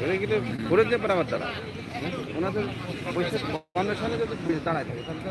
ওরা গেলে ঘুরে দিতে পারে আমার তারা ওনাদের পয়সা কমের সামনে যদি দাঁড়ায় থাকে, তাহলে তো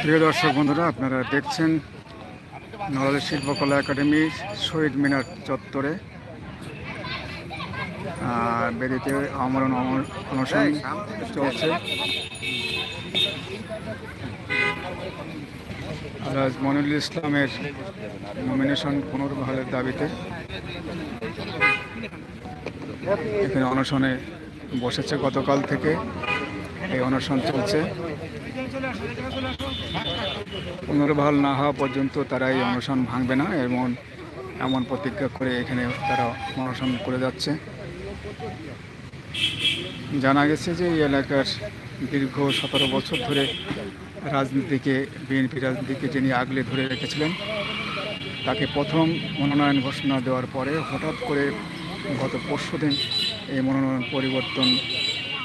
প্রিয় দর্শক বন্ধুরা আপনারা দেখছেন নড়াইল শিল্পকলা একাডেমি শহীদ মিনার চত্বরে। আর বেদিতে আমরণ অমর- অনশন চলছে। আলহাজ মনিরুল ইসলামের নমিনেশন পুনর্বহালের দাবিতে। এখানে অনশনে বসেছে গতকাল থেকে। এই অনশন চলছে। পুনর্বহাল না হওয়া পর্যন্ত তারা এই অনশন ভাঙবে না এমন এমন প্রতিজ্ঞা করে এখানে তারা অনশন করে যাচ্ছে। জানা গেছে যে এই এলাকার দীর্ঘ সতেরো বছর ধরে রাজনীতিকে বিএনপি রাজনীতিকে যিনি আগলে ধরে রেখেছিলেন, তাকে প্রথম মনোনয়ন ঘোষণা দেওয়ার পরে হঠাৎ করে গত পরশু দিন এই মনোনয়ন পরিবর্তন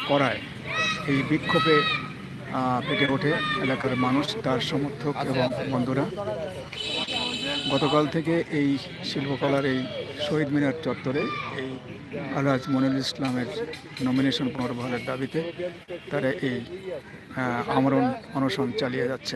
করায়। এই বিক্ষোভে পেটে ওঠে এলাকার মানুষ, তার সমর্থক এবং বন্ধুরা। গতকাল থেকে এই শিল্পকলার এই শহীদ মিনার চত্বরে এই আলহাজ মনিরুল ইসলামের নমিনেশন পুনর্বহালের দাবিতে তারা এই আমরণ অনশন চালিয়ে যাচ্ছে।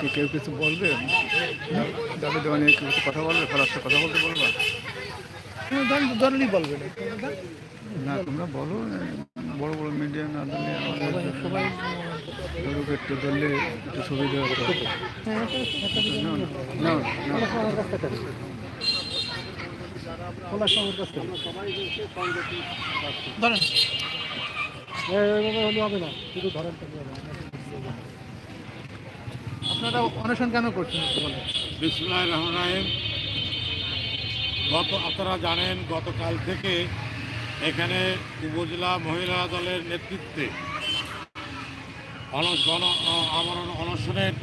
কি কেউ কিছু বলবে? দাবি দেওয়া নিয়ে কিছু কথা বলবে? ফলাফল কথা বলতে বলবা? বলবে না তোমরা বলো বড় বড় মিডিয়া না আমাদের সবাই একটু ধরলে একটু সুবিধা ধরেন। হবে না শুধু ধরেন। আপনারা অনশন কেন করছেন বিসমুল্লাহ রহমান রাহিম। গত আপনারা জানেন, গতকাল থেকে এখানে উপজেলা মহিলা দলের নেতৃত্বে গণ আমরণ অনশনের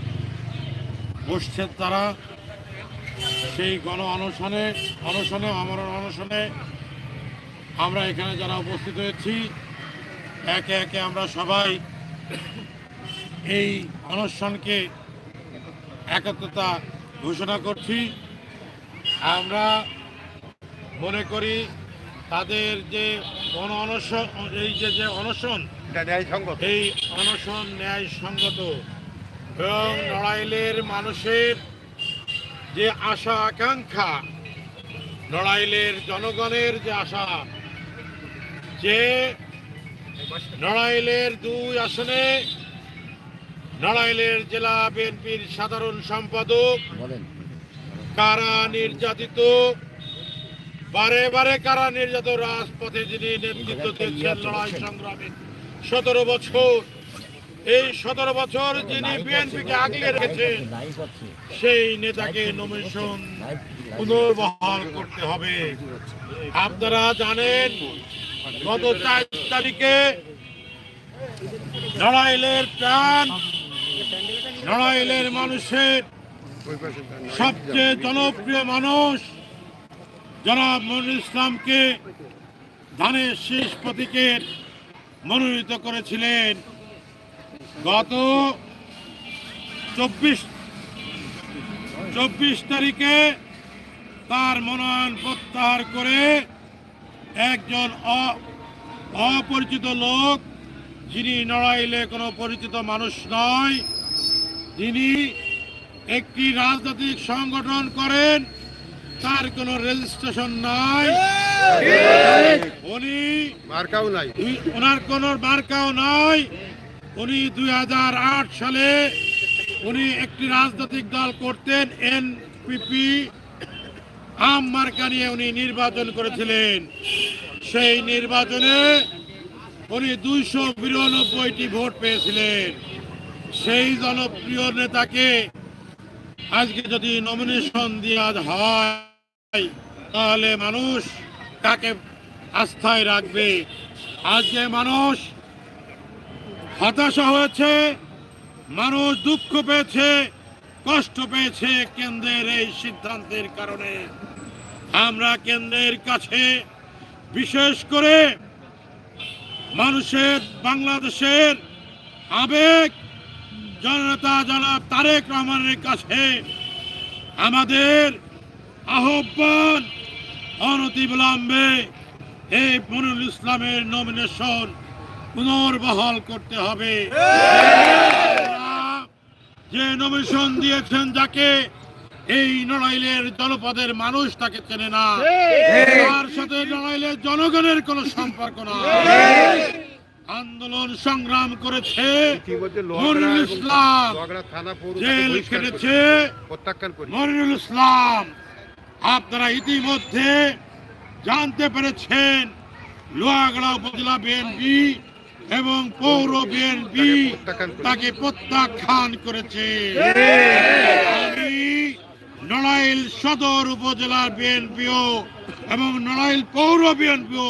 বসছেন তারা। সেই গণ অনশনে অনশনে আমরণ অনশনে আমরা এখানে যারা উপস্থিত হয়েছি, একে একে আমরা সবাই এই অনশনকে একত্রতা ঘোষণা করছি। আমরা মনে করি তাদের যে গণ অনশন এই যে যে অনশন এই অনশন ন্যায় সঙ্গত। এবং নড়াইলের মানুষের যে আশা আকাঙ্ক্ষা নড়াইলের জনগণের যে আশা যে নড়াইলের দুই আসনে নড়াইলের জেলা বিএনপির সাধারণ সম্পাদক কারা নির্যাতিত বারে বারে কারা নির্যাতিত রাজপথে যিনি নেতৃত্ব দিচ্ছেন লড়াই সংগ্রামে। সতেরো বছর এই সতেরো বছর যিনি বিএনপিকে আগলে রেখেছেন সেই নেতাকে নমিশন পুনর্বহাল করতে হবে। আপনারা জানেন গত চার তারিখে নড়াইলের প্রাণ নড়াইলের মানুষের সবচেয়ে জনপ্রিয় মানুষ জনাব মনির ইসলামকে ধানের শীষ প্রতীকের মনোনীত করেছিলেন গত চব্বিশ চব্বিশ তারিখে তার মনোনয়ন প্রত্যাহার করে একজন অপরিচিত লোক, যিনি নড়াইলে কোনো পরিচিত মানুষ নয় যিনি একটি রাজনৈতিক সংগঠন করেন। তার কোনো রেজিস্ট্রেশন নাই। উনি মার্কাও নাই। ওনার কোনো মার্কাও নয় উনি দু হাজার আট সালে উনি একটি রাজনৈতিক দল করতেন এনপিপি। আম মার্কা নিয়ে উনি নির্বাচন করেছিলেন। সেই নির্বাচনে উনি দুইশো বিরানব্বইটি ভোট পেয়েছিলেন। সেই জনপ্রিয় নেতাকে আজকে যদি নমিনেশন দেওয়া হয় তাহলে মানুষ কাকে আস্থায় রাখবে। আজকে মানুষ হতাশা হয়েছে, মানুষ দুঃখ পেয়েছে, কষ্ট পেয়েছে কেন্দ্রের এই সিদ্ধান্তের কারণে। আমরা কেন্দ্রের কাছে বিশেষ করে মানুষের, বাংলাদেশের আবেগ, জনতা জনাব তারেক রহমানের কাছে আমাদের আহ্বান অনতিবিলম্বে এই মনুল ইসলামের নমিনেশন পুনর্বহাল করতে হবে। যে নমিনেশন দিয়েছেন যাকে এই নড়াইলের জনপদের মানুষ তাকে চেনে না। তার সাথে নড়াইলের জনগণের কোনো সম্পর্ক না। আন্দোলন সংগ্রাম করেছে মনিরুল ইসলাম। জেল মনিরুল ইসলাম। আপনারা ইতিমধ্যে জানতে পেরেছেন লোহাগড়া উপজেলা বিএনপি এবং পৌর বিএনপি তাকে প্রত্যাখ্যান করেছে। আমি নড়াইল সদর উপজেলার বিএনপিও এবং নড়াইল পৌর বিএনপিও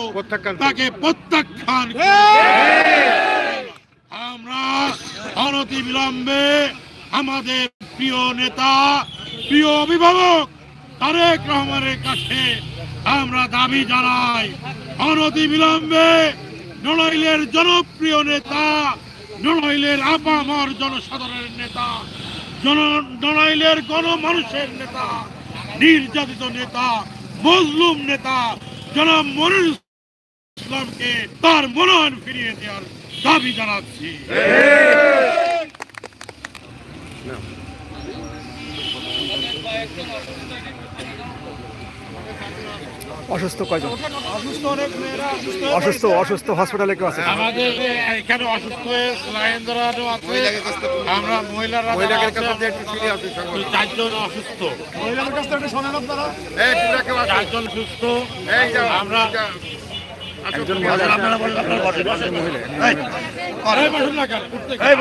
তাকে প্রত্যাখ্যান আমরা অনতি বিলম্বে আমাদের প্রিয় নেতা প্রিয় অভিভাবক তারেক রহমানের কাছে আমরা দাবি জানাই অনতি বিলম্বে নড়াইলের জনপ্রিয় নেতা, নড়াইলের আপামর জনসাধারণের নেতা, জন, নড়াইলের গণমানুষের নেতা, নির্যাতিত নেতা, মজলুম নেতা, জনাব মনির ইসলামকে তার মনোনয়ন ফিরিয়ে দেওয়ার দাবি জানাচ্ছি। অসুস্থ কয়জন? অসুস্থ অসুস্থ অসুস্থ হসপিটালে কেউ আছে? আমাদের এখানে অসুস্থ হয়ে লাইন ধরানো আছে আমরা মহিলারা মহিলাদের কাছে একটু ফিরে আসুন চারজন অসুস্থ। মহিলাদের কাছ থেকে শোনেন আপনারা। এই কেউ চারজন সুস্থ। এই আমরা একজন আপনারা বলেন, আপনারা বসেন, বসেন। এই, এই বসুন না কেন, উঠতে কেন?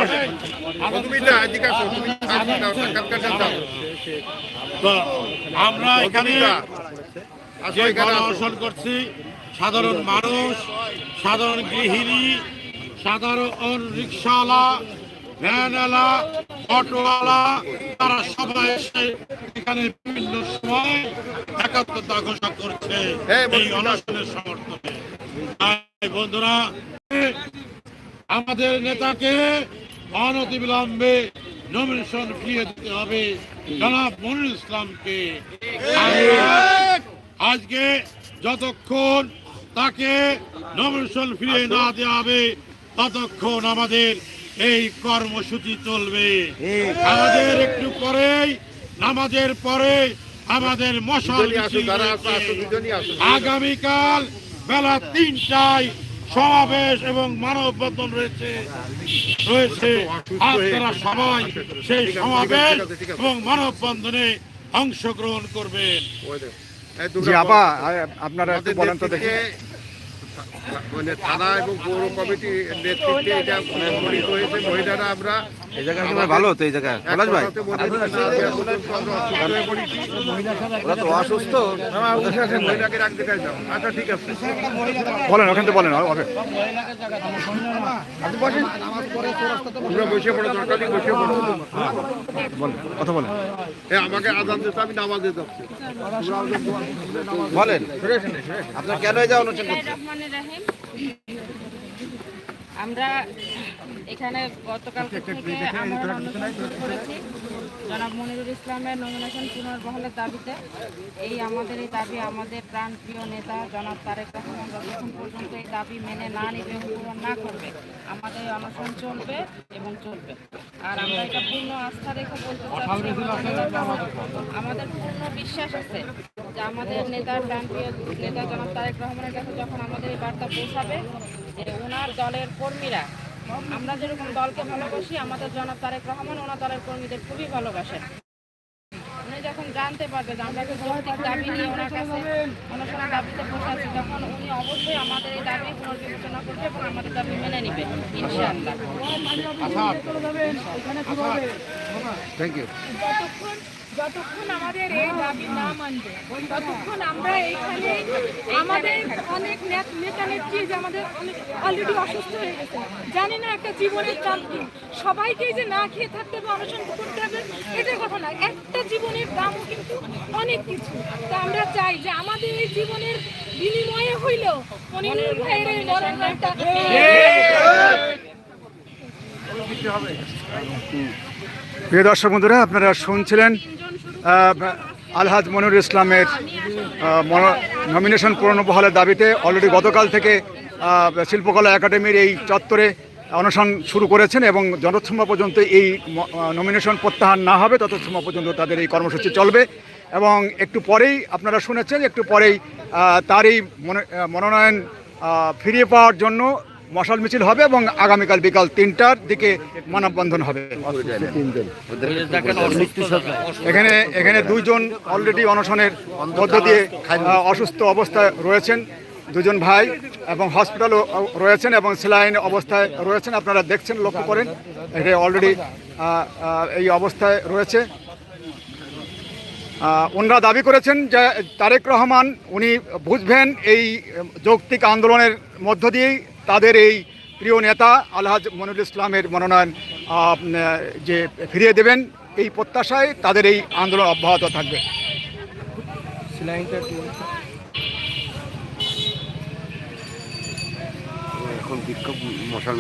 তুমি না এদিকে আসো তুমি আসো দাও কালকাটা দাও তো আমরা এখানে করছি। সাধারণ মানুষ সাধারণ গৃহিণী সাধারণ রিক্সাওয়ালা ভ্যানওয়ালা অটোওয়ালা তারা সবাই এসে এখানে বিভিন্ন সময় একাত্মতা ঘোষণা করছে এই। অনশনের সমর্থনে। বন্ধুরা আমাদের নেতাকে অনতিবিলম্বে নমিনেশন ফিরিয়ে দিতে হবে। জনাব মনির ইসলামকে। আজকে যতক্ষণ তাকে নমিনেশন ফিরে না দেওয়া হবে ততক্ষণ আমাদের এই কর্মসূচি চলবে। আমাদের একটু পরেই নামাজের পরে আমাদের মশাল আগামীকাল বেলা তিনটায় সমাবেশ এবং মানববন্ধন রয়েছে। রয়েছে। আপনারা সবাই সেই সমাবেশ এবং মানববন্ধনে অংশগ্রহণ করবেন। জি আপা আপনারা একটু বলেন তো দেখি। মানে থানা এবং পৌর কমিটির নেতৃত্বে এটা সংগঠিত হয়েছে। মহিলারা আমরা এই জায়গা তোমার ভালো তো এই জায়গা পলাশ ভাই। ওরা তো অসুস্থ। আচ্ছা ঠিক আছে বলেন ওখান থেকে বলেন ওকে তোমরা বসে পড়ো দরকার বসে পড়ো। বলেন কথা বলেন। এ, আমাকে আজান দিতে আমি নামাজে যাচ্ছি। বলেন আপনার কেন এই যাওয়া অনুষ্ঠান আমরা এখানে গতকাল থেকে আমরা অনুষ্ঠান শুরু করেছি। জনাব মনিরুল ইসলামের নমিনেশন পুনর্বহালের দাবিতে। এই আমাদের এই দাবি আমাদের প্রাণপ্রিয় নেতা জনাব তারেক রহমান যতক্ষণ পর্যন্ত এই দাবি মেনে না নেবে পূরণ না করবে আমাদের অনশন চলবে এবং চলবে। আর আমরা এটা পূর্ণ আস্থা রেখে বলতে চাচ্ছি আমাদের পূর্ণ বিশ্বাস আছে যে আমাদের নেতার প্রাণপ্রিয় নেতা জনাব তারেক রহমানের কাছে যখন আমাদের এই বার্তা পৌঁছাবে যে ওনার দলের কর্মীরা আমরা যেরকম দলকে ভালোবাসি আমাদের জনাব তারেক রহমান ওনার দলের কর্মীদের খুবই ভালোবাসেন। উনি যখন জানতে পারবে যে আমরা যৌক্তিক দাবি নিয়ে ওনার কাছে অনশনের দাবিতে পৌঁছাচ্ছি তখন উনি অবশ্যই আমাদের এই দাবি পুনর্বিবেচনা করবে এবং আমাদের দাবি মেনে নেবে ইনশাআল্লাহ। থ্যাংক ইউ যতক্ষণ যতক্ষণ আমাদের এই দাবি না মানবে, ততক্ষণ আমরা এইখানে আমাদের অনেক নেত- নেতা নেত্রী যে আমাদের অলরেডি অসুস্থ হয়ে গেছে, জানি না একটা জীবনের দাম কি। সবাইকেই যে না খেয়ে থাকতে হবে, অনশন করতে হবে, এটার কথা না। একটা জীবনের দামও কিন্তু অনেক কিছু। তো আমরা চাই যে আমাদের এই জীবনের বিনিময়ে হইলেও মনিরুল ভাইয়ের এই মনোনয়নটা প্রিয় দর্শক বন্ধুরা, আপনারা শুনছিলেন আলহাজ মনির ইসলামের মনো- নমিনেশন পুনর্বহালের দাবিতে অলরেডি গতকাল থেকে শিল্পকলা একাডেমির এই চত্বরে অনশন শুরু করেছেন এবং যতক্ষণ পর্যন্ত এই নমিনেশন প্রত্যাহার না হবে ততক্ষণ পর্যন্ত তাদের এই কর্মসূচি চলবে। এবং একটু পরেই আপনারা শুনেছেন, একটু পরেই তার এই মনে- মনোনয়ন ফিরিয়ে পাওয়ার জন্য মশাল মিছিল হবে এবং আগামীকাল বিকাল তিনটার দিকে মানববন্ধন হবে। এখানে এখানে দুইজন অলরেডি অনশনের মধ্য দিয়ে অসুস্থ অবস্থায় রয়েছেন দুজন ভাই এবং হসপিটালও রয়েছেন এবং সেলাইন অবস্থায় রয়েছেন। আপনারা দেখছেন, লক্ষ্য করেন এটা অলরেডি এই অবস্থায় রয়েছে। ওনারা দাবি করেছেন যে তারেক রহমান, উনি বুঝবেন এই যৌক্তিক আন্দোলনের মধ্য দিয়েই তাদের এই প্রিয় নেতা আলহাজ মনুল ইসলামের মনোনয়ন যে ফিরিয়ে দেবেন, এই প্রত্যাশায় তাদের এই আন্দোলন অব্যাহত থাকবে। এখন বিক্ষোভ মশাল।